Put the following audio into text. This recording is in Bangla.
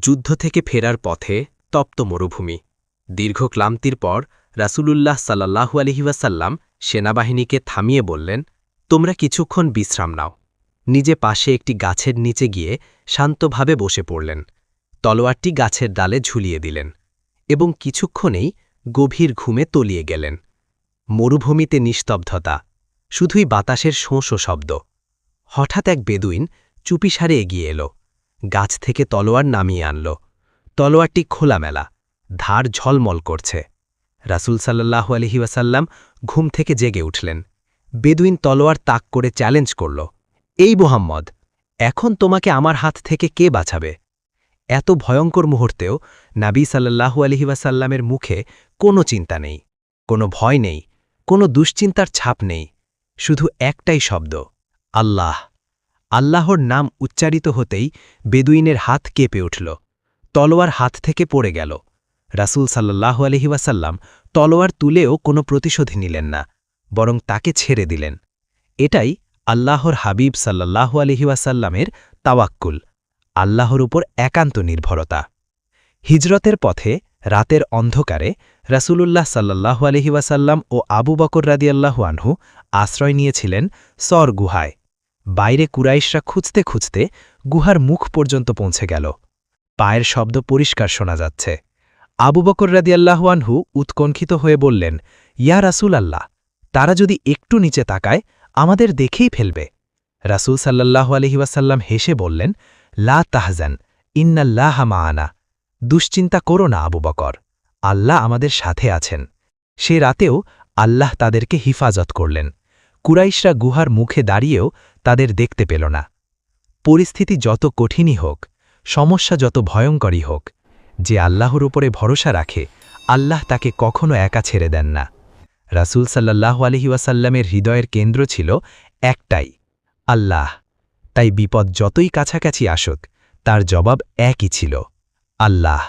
যুদ্ধ থেকে ফেরার পথে তপ্ত মরুভূমি। দীর্ঘ ক্লান্তির পর রাসূলুল্লাহ সাল্লাহু আলহিবাসাল্লাম সেনাবাহিনীকে থামিয়ে বললেন, তোমরা কিছুক্ষণ বিশ্রাম নাও। নিজে পাশে একটি গাছের নিচে গিয়ে শান্তভাবে বসে পড়লেন। তলোয়ারটি গাছের ডালে ঝুলিয়ে দিলেন এবং কিছুক্ষণেই গভীর ঘুমে তলিয়ে গেলেন। মরুভূমিতে নিস্তব্ধতা, শুধুই বাতাসের শোঁশো শব্দ। হঠাৎ এক বেদুইন চুপিসারে এগিয়ে এলো। গাছ থেকে তলোয়ার নামিয়ে আনল। তলোয়ারটি খোলামেলা, ধার ঝলমল করছে। রাসূল সাল্লাহ আলহি ঘুম থেকে জেগে উঠলেন। বেদুইন তলোয়ার তাক করে চ্যালেঞ্জ করল, এই মোহাম্মদ, এখন তোমাকে আমার হাত থেকে কে বাঁচাবে? এত ভয়ঙ্কর মুহূর্তেও নাবি সাল্লাহু আলহি ওয়াসাল্লামের মুখে কোনো চিন্তা নেই, কোনো ভয় নেই, কোনো দুশ্চিন্তার ছাপ নেই, শুধু একটাই শব্দ, আল্লাহ। আল্লাহর নাম উচ্চারিত হতেই বেদুইনের হাত কেঁপে উঠল। তলোয়ার হাত থেকে পড়ে গেল। রাসূল সাল্লাহ আলহিওয়াসাল্লাম তলোয়ার তুলেও কোনো প্রতিশোধ নিলেন না, বরং তাকে ছেড়ে দিলেন। এটাই আল্লাহর হাবিব সাল্লাহ আলহিওয়াসাল্লামের তাওয়াক্কুল, আল্লাহর উপর একান্ত নির্ভরতা। হিজরতের পথে রাতের অন্ধকারে রাসূলুল্লাহ সাল্লাহ আলহিওয়াসাল্লাম ও আবু বকর রাদিয়াল্লাহু আনহু আশ্রয় নিয়েছিলেন সর গুহায়। বাইরে কুরাইশরা খুঁজতে খুঁজতে গুহার মুখ পর্যন্ত পৌঁছে গেল। পায়ের শব্দ পরিষ্কার শোনা যাচ্ছে। আবু বকর রাদিয়াল্লাহুয়ানহু উৎকণ্ঠিত হয়ে বললেন, ইয়া রাসূল আল্লাহ তারা যদি একটু নিচে তাকায়, আমাদের দেখেই ফেলবে। রাসূল সাল্লাহ আলহিবাসাল্লাম হেসে বললেন, লা তাহজান, ইন্নাল্লাহ মাআনা। দুশ্চিন্তা করো না, আবু বকর। আল্লাহ আমাদের সাথে আছেন। সে রাতেও আল্লাহ তাদেরকে হিফাজত করলেন। কুরাইশরা গুহার মুখে দাঁড়িয়েও তাদের দেখতে পেল না। পরিস্থিতি যত কঠিনই হোক, সমস্যা যত ভয়ঙ্করই হোক, যে আল্লাহর উপরে ভরসা রাখে, আল্লাহ তাকে কখনো একা ছেড়ে দেন না। রাসূল সাল্লাহ আলহিউসাল্লামের হৃদয়ের কেন্দ্র ছিল একটাই, আল্লাহ। তাই বিপদ যতই কাছাকাছি আসুক, তার জবাব একই ছিল, আল্লাহ।